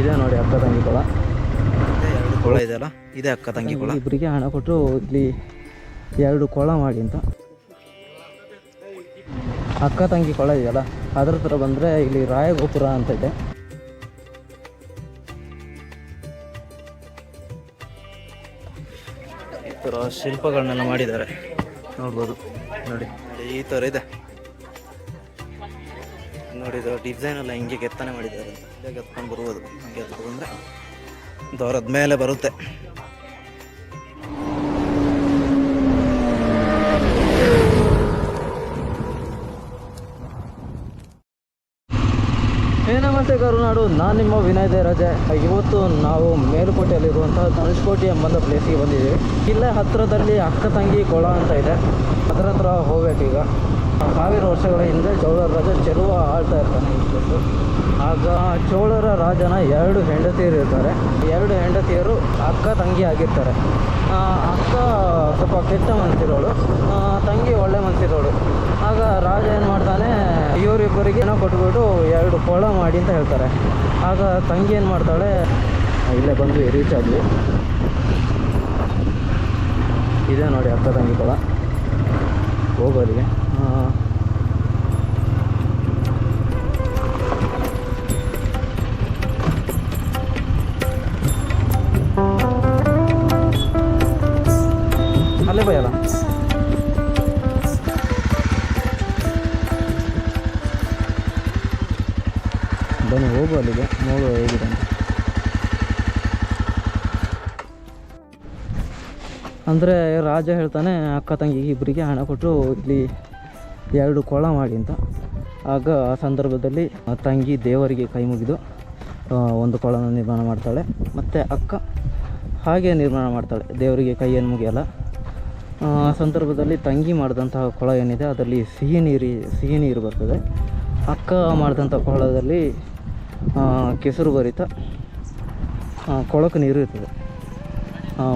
ಇದೆ ನೋಡಿ ಅಕ್ಕ ತಂಗಿ ಕೊಳ. ಎರಡು ಕೊಳ ಇದೆಯಲ್ಲ? ಇದೆ ಅಕ್ಕ ತಂಗಿ ಕೊಳ. ಇಬ್ಬರಿಗೆ ಹಣ ಕೊಟ್ಟರು ಇಲ್ಲಿ ಎರಡು ಕೊಳ ಮಾಡಿ ಅಂತ. ಅಕ್ಕ ತಂಗಿ ಕೊಳ ಇದೆಯಲ್ಲ ಅದ್ರ ಥರ ಬಂದರೆ ಇಲ್ಲಿ ರಾಯಗೋಪುರ ಅಂತ ಇದೆ. ಈ ಥರ ಶಿಲ್ಪಗಳನ್ನೆಲ್ಲ ಮಾಡಿದ್ದಾರೆ. ನೋಡ್ಬೋದು ನೋಡಿ. ನೋಡಿ ಈ ಥರ ಇದೆ. ನೋಡಿ ಇದು ಡಿಸೈನ್ ಎಲ್ಲ ಹಿಂಗೆ ಕೆತ್ತನೆ ಮಾಡಿದ್ದಾರೆ ಹಿಂಗೆ ಕೆತ್ಕೊಂಡು ಬರ್ಬೋದು ಹಂಗೆ ಎತ್ಕೊಂಡ್ರೆ ದೋರದ ಮೇಲೆ ಬರುತ್ತೆ. ಕರುನಾಡು, ನಾನು ನಿಮ್ಮ ವಿನಯ್ ದೇರಾಜೆ ಇವತ್ತು ನಾವು ಮೇಲುಕೋಟೆಯಲ್ಲಿರುವಂತಹ ಧನುಷ್ಕೋಟಿ ಎಂಬಂಥ ಪ್ಲೇಸಿಗೆ ಬಂದಿದ್ದೀವಿ. ಇಲ್ಲೇ ಹತ್ತಿರದಲ್ಲಿ ಅಕ್ಕ ತಂಗಿ ಕೊಳ ಅಂತ ಇದೆ. ಅದರ ಹತ್ರ ಹೋಗ್ಬೇಕೀಗ ಸಾವಿರ ವರ್ಷಗಳ ಹಿಂದೆ ಚೋಳರ ರಾಜ ಚೆರುವ ಆಳ್ತಾ ಇರ್ತಾನೆ ಆಗ ಚೋಳರ ರಾಜನ ಎರಡು ಹೆಂಡತಿಯರು ಇರ್ತಾರೆ. ಎರಡು ಹೆಂಡತಿಯರು ಅಕ್ಕ ತಂಗಿ ಆಗಿರ್ತಾರೆ. ಅಕ್ಕ ಸ್ವಲ್ಪ ಕೆಟ್ಟ ಮನಸ್ಸಿರೋಳು ತಂಗಿ ಒಳ್ಳೆ ಮನಸ್ಸಿರೋಳು ಆಗ ರಾಜ ಏನು ಮಾಡ್ತಾನೆ, ಇವರಿಬ್ಬರಿಗೆ ಏನೋ ಕೊಟ್ಬಿಟ್ಟು ಎರಡು ಕೊಳ ಮಾಡಿ ಅಂತ ಹೇಳ್ತಾರೆ. ಆಗ ತಂಗಿ ಏನು ಮಾಡ್ತಾಳೆ ಇಲ್ಲೇ ಬಂದು ರೀಚ್ ಆದ್ವಿ ಇದೆ ನೋಡಿ ಅಕ್ಕ ತಂಗಿ ಕೊಳ. ಹೋಗೋರಿಗೆ ಬನ್ನಿ ಹೋಗು ಅಲ್ಲಿಗೆ. ನೋಡುವ ಹೇಗಿದೆ ಅಂತ. ಅಂದರೆ ರಾಜ ಹೇಳ್ತಾನೆ, ಅಕ್ಕ ತಂಗಿ ಇಬ್ಬರಿಗೆ ಹಣ ಕೊಟ್ಟರು ಇಲ್ಲಿ ಎರಡು ಕೊಳ ಮಾಡಿ ಅಂತ. ಆಗ ಆ ಸಂದರ್ಭದಲ್ಲಿ ತಂಗಿ ದೇವರಿಗೆ ಕೈ ಮುಗಿದು ಒಂದು ಕೊಳನ ನಿರ್ಮಾಣ ಮಾಡ್ತಾಳೆ. ಮತ್ತು ಅಕ್ಕ ಹಾಗೆ ನಿರ್ಮಾಣ ಮಾಡ್ತಾಳೆ, ದೇವರಿಗೆ ಕೈಯನ್ನು ಮುಗಿಯಲ್ಲ. ಆ ಸಂದರ್ಭದಲ್ಲಿ ತಂಗಿ ಮಾಡಿದಂತಹ ಕೊಳ ಏನಿದೆ, ಅದರಲ್ಲಿ ಸಿಹಿ ನೀರು ಸಿಹಿ ನೀರು ಬರ್ತದೆ. ಅಕ್ಕ ಮಾಡಿದಂಥ ಕೊಳದಲ್ಲಿ ಕೆಸರು ಭರಿತ ಕೊಳಕು ನೀರು ಇರ್ತದೆ.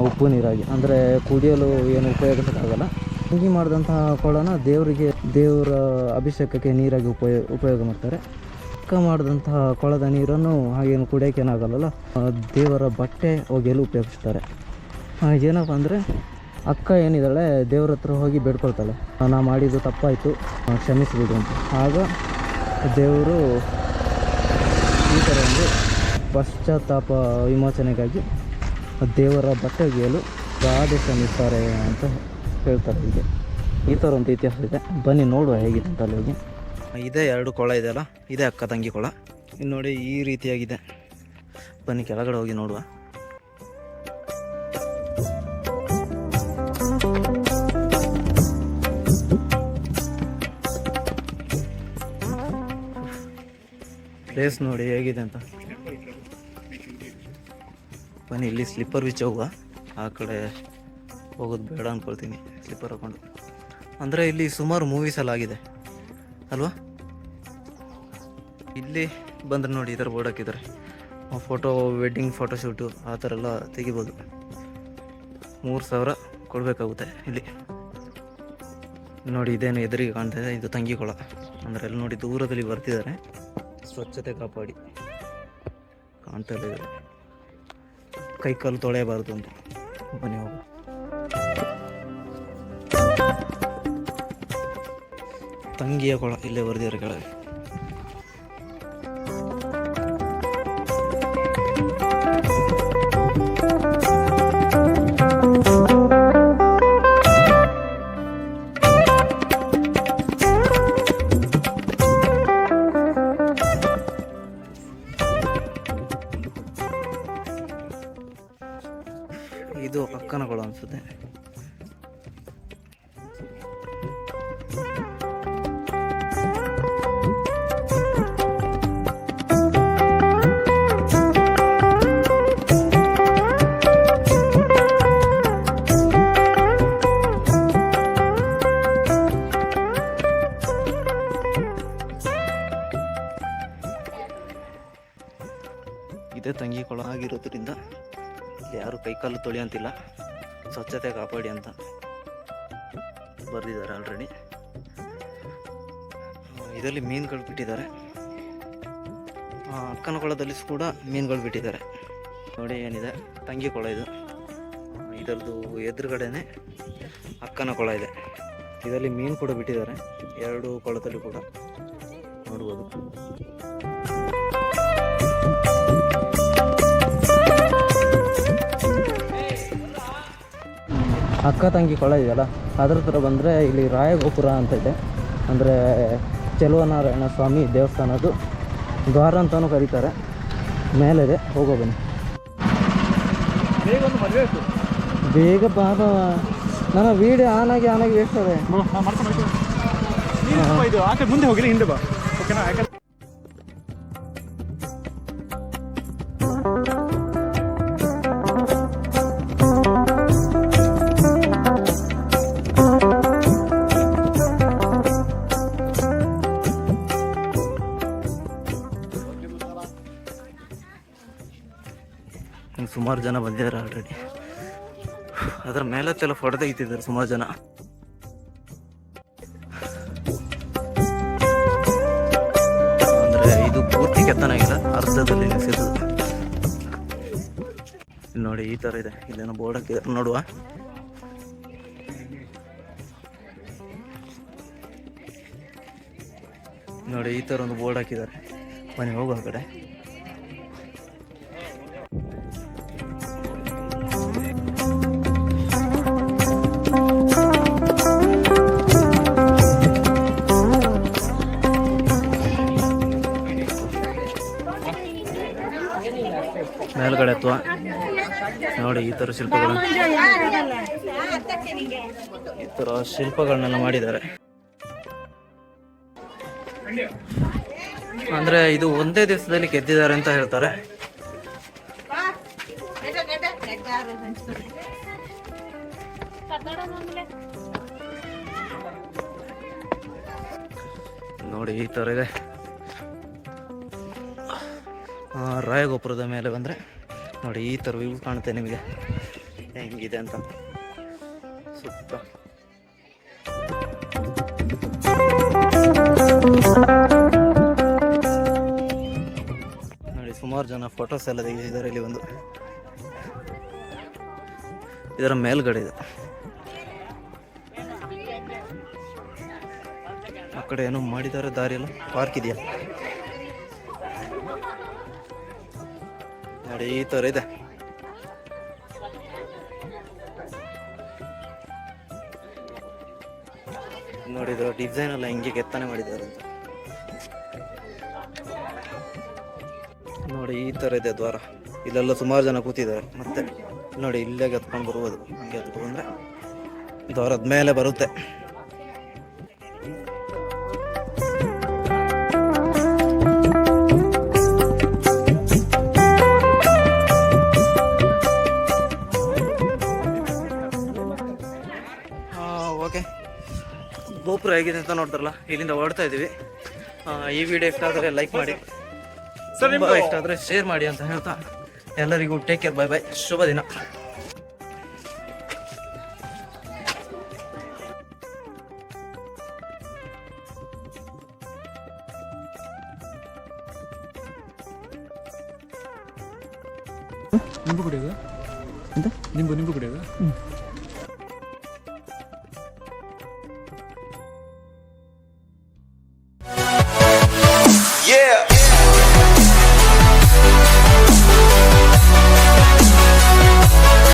ಉಪ್ಪು ನೀರಾಗಿ. ಅಂದರೆ ಕುಡಿಯಲು ಏನು ಉಪಯೋಗಿಸೋಕ್ಕಾಗಲ್ಲ. ಹಿಂಗಿ ಮಾಡಿದಂತಹ ಕೊಳನ ದೇವರಿಗೆ, ದೇವರ ಅಭಿಷೇಕಕ್ಕೆ ನೀರಾಗಿ ಉಪಯೋಗ ಉಪಯೋಗ ಮಾಡ್ತಾರೆ. ಅಕ್ಕ ಮಾಡಿದಂತಹ ಕೊಳದ ನೀರನ್ನು ಹಾಗೇನು ಕುಡಿಯೋಕ್ಕೇನಾಗಲ್ಲ ದೇವರ ಬಟ್ಟೆ ಒಗೆಯಲು ಉಪಯೋಗಿಸ್ತಾರೆ. ಏನಪ್ಪ ಅಂದರೆ, ಅಕ್ಕ ಏನಿದ್ದಾಳೆ, ದೇವ್ರ ಹತ್ರ ಹೋಗಿ ಬೇಡ್ಕೊಳ್ತಾಳೆ. ನಾ ಮಾಡಿದ್ದು ತಪ್ಪಾಯಿತು ಕ್ಷಮಿಸಿಬಿಡು ಅಂತ. ಆಗ ದೇವರು ಈ ಥರ ಒಂದು ಪಶ್ಚಾತ್ತಾಪ ವಿಮೋಚನೆಗಾಗಿ ದೇವರ ಬಟ್ಟೆ ಒಗೆಯಲು ಆದೇಶ ನೀಡ್ತಾರೆ ಅಂತ ಹೇಳ್ತಾರೆ ಇದೆ ಈ ಥರ ಒಂದು ಇತಿಹಾಸ ಇದೆ. ಬನ್ನಿ ನೋಡುವ ಹೇಗಿದೆ ಅಂತ ಅಲ್ಲಿ ಹೋಗಿ ಇದೆ ಎರಡು ಕೊಳ ಇದೆಯಲ್ಲ ಇದೆ ಅಕ್ಕ ತಂಗಿ ಕೊಳ. ಇನ್ನು ನೋಡಿ ಈ ರೀತಿಯಾಗಿದೆ. ಬನ್ನಿ ಕೆಳಗಡೆ ಹೋಗಿ ನೋಡುವ. ಪ್ಲೇಸ್ ನೋಡಿ ಹೇಗಿದೆ ಅಂತ. ಬನ್ನಿ, ಇಲ್ಲಿ ಸ್ಲಿಪ್ಪರ್ ಬಿಚ್ಚ ಹೋಗುವ. ಆ ಕಡೆ ಹೋಗೋದು ಬೇಡ ಅಂದ್ಕೊಳ್ತೀನಿ ಸ್ಲಿಪ್ಪರ್ ಹಾಕೊಂಡು. ಅಂದರೆ ಇಲ್ಲಿ ಸುಮಾರು ಮೂವೀಸ್ ಎಲ್ಲ ಆಗಿದೆ, ಅಲ್ವಾ? ಇಲ್ಲಿ ಬಂದ್ರೆ ನೋಡಿ, ಈ ಥರ ಬೋರ್ಡ್ ಹಾಕಿದ್ದಾರೆ. ಫೋಟೋ ವೆಡ್ಡಿಂಗ್ ಫೋಟೋಶೂಟು ಆ ಥರ ಎಲ್ಲ ತೆಗಿಬೋದು. ಮೂರು ಸಾವಿರ ಕೊಡಬೇಕಾಗುತ್ತೆ ಇಲ್ಲಿ. ನೋಡಿ, ಇದೇನು ಎದುರಿಗೆ ಕಾಣ್ತಾ ಇದೆ, ಇದು ತಂಗಿ ಕೊಳ ಅಂದರೆ ಅಲ್ಲಿ ನೋಡಿ, ದೂರದಲ್ಲಿ ಬರ್ತಿದ್ದಾರೆ. ಸ್ವಚ್ಛತೆ ಕಾಪಾಡಿ. ಕಾಣ್ತಾ. ಕೈ ಕಾಲು ತೊಳೆಯಬಾರ್ದು ಅಂತ. ಮನೆ ಹೋಗು. ತಂಗಿಯ ಕೊಳ ಇಲ್ಲೇ ಬರ್ದಿದ್ದಾರೆ ಕೆಳಗೆ. ಇದು ಅಕ್ಕನಗಳು ಅನ್ಸುತ್ತೆ. ಇಲ್ಲಿ ತೊಳಿಯಂತಿಲ್ಲ ಸ್ವಚ್ಛತೆ ಕಾಪಾಡಿ ಅಂತ ಬರೆದಿದ್ದಾರೆ ಆಲ್ರೆಡಿ ಇದರಲ್ಲಿ ಮೀನುಗಳು ಬಿಟ್ಟಿದ್ದಾರೆ. ಅಕ್ಕನ ಕೊಳದಲ್ಲಿ ಕೂಡ ಮೀನುಗಳು ಬಿಟ್ಟಿದ್ದಾರೆ. ನೋಡಿ ಏನಿದೆ. ತಂಗಿ ಕೊಳ ಇದು. ಇದರದ್ದು ಎದುರುಗಡೆನೆ ಅಕ್ಕನ ಕೊಳ ಇದೆ. ಇದರಲ್ಲಿ ಮೀನು ಕೂಡ ಬಿಟ್ಟಿದ್ದಾರೆ. ಎರಡು ಕೊಳದಲ್ಲಿ ಕೂಡ ನೋಡ್ಬೋದು. ಅಕ್ಕ ತಂಗಿ ಕೊಳ ಇದೆಯಲ್ಲ ಅದ್ರ ಹತ್ರ ಬಂದರೆ ಇಲ್ಲಿ ರಾಯಗೋಪುರ ಅಂತ ಇದೆ. ಅಂದರೆ ಚೆಲುವನಾರಾಯಣ ಸ್ವಾಮಿ ದೇವಸ್ಥಾನದ್ದು ದ್ವಾರ ಅಂತಲೂ ಕರೀತಾರೆ. ಮೇಲಿದೆ ಹೋಗೋ ಬನ್ನಿ. ಬೇಗ ಬಾಬಾ ನನ್ನ ವೀಡಿಯೋ ಆನ್ ಆಗಿ ಆನ್ ಆಗಿ ಇದು ಆ ಮುಂದೆ ಹೋಗಿರಿ ಹಿಂದೆ ಬಾ. ಓಕೆನಾ ಹಿಂಗೆ ಸುಮಾರು ಜನ ಬಂದಿದ್ದಾರೆ ಆಲ್ರೆಡಿ ಅದರ ಮೇಲತ್ತೆಲ್ಲ ಫೋಟೋ ತೆಗಿತಿದ್ದಾರೆ ಸುಮಾರು ಜನ. ಅಂದರೆ ಇದು ಪೂರ್ತಿ ಕೆತ್ತನಾಗಿಲ್ಲ ಅರ್ಧದಲ್ಲಿ ನಿಲ್ಸಿದ್ದು ನೋಡಿ ಈ ಥರ ಇದೆ. ಇಲ್ಲೇನೋ ಬೋರ್ಡ್ ಹಾಕಿದ್ದಾರೆ. ನೋಡುವ. ನೋಡಿ ಈ ಥರ ಒಂದು ಬೋರ್ಡ್ ಹಾಕಿದ್ದಾರೆ. ಮನೆ ಹೋಗುವ ಕಡೆ. ಅಥವಾ ನೋಡಿ, ಈ ಥರ ಶಿಲ್ಪಗಳು. ಈ ಥರ ಶಿಲ್ಪಗಳನ್ನೆಲ್ಲ ಮಾಡಿದ್ದಾರೆ. ಅಂದ್ರೆ ಇದು ಒಂದೇ ದಿವಸದಲ್ಲಿ ಗೆದ್ದಿದ್ದಾರೆ ಅಂತ ಹೇಳ್ತಾರೆ. ನೋಡಿ, ಈ ಥರ ಇದೆ. ರಾಯಗೋಪುರದ ಮೇಲೆ ಬಂದರೆ ನೋಡಿ, ಈ ಥರ ವ್ಯೂ ಕಾಣುತ್ತೆ ನಿಮಗೆ. ಹೆಂಗಿದೆ ಅಂತ. ಸುತ್ತ ನೋಡಿ, ಸುಮಾರು ಜನ ಫೋಟೋಸ್ ಎಲ್ಲ ತೆಗೆದಿದ್ದಾರೆ ಇಲ್ಲಿ ಒಂದು. ಇದರ ಮೇಲ್ಗಡೆ ಇದೆ. ಆ ಕಡೆ ಏನೋ ಮಾಡಿದ್ದಾರೆ ದಾರಿಯಲ್ಲ. ಪಾರ್ಕ್ ಇದೆಯಾ? ನೋಡಿ ಈ ತರ ಇದೆ. ನೋಡಿ ಇದರ ಡಿಸೈನ್ ಎಲ್ಲ ಹಿಂಗೆ ಕೆತ್ತನೆ ಮಾಡಿದ್ದಾರೆ ನೋಡಿ, ಈ ಥರ ಇದೆ ದ್ವಾರ. ಇಲ್ಲೆಲ್ಲ ಸುಮಾರು ಜನ ಕೂತಿದ್ದಾರೆ. ಮತ್ತೆ ನೋಡಿ, ಇಲ್ಲೇ ಎತ್ಕೊಂಡು ಬರ್ಬೋದು. ಹಂಗೆ ಎತ್ಕೊಂಡ್ರೆ ದ್ವಾರದ ಮೇಲೆ ಬರುತ್ತೆ. ಗೋಪುರ ಹೇಗಿದೆ ಅಂತ ನೋಡ್ತಾರಲ್ಲ ಇಲ್ಲಿಂದ ಹೊರಡ್ತಾ ಇದ್ದೀವಿ ಆ, ಈ ವಿಡಿಯೋ ಇಷ್ಟ ಆದ್ರೆ ಲೈಕ್ ಮಾಡಿ. ಸರ್ ತುಂಬ ಇಷ್ಟ ಆದ್ರೆ ಶೇರ್ ಮಾಡಿ ಅಂತ ಹೇಳ್ತಾ ಎಲ್ಲರಿಗೂ ಟೇಕ್ ಕೇರ್ ಬೈ ಬೈ ಶುಭ ದಿನ. ನಿಂಬು ಕುಡಿಯೋದು? ಎಂತ? ನಿಂಬು ನಿಂಬು ಕುಡಿಯೋದು?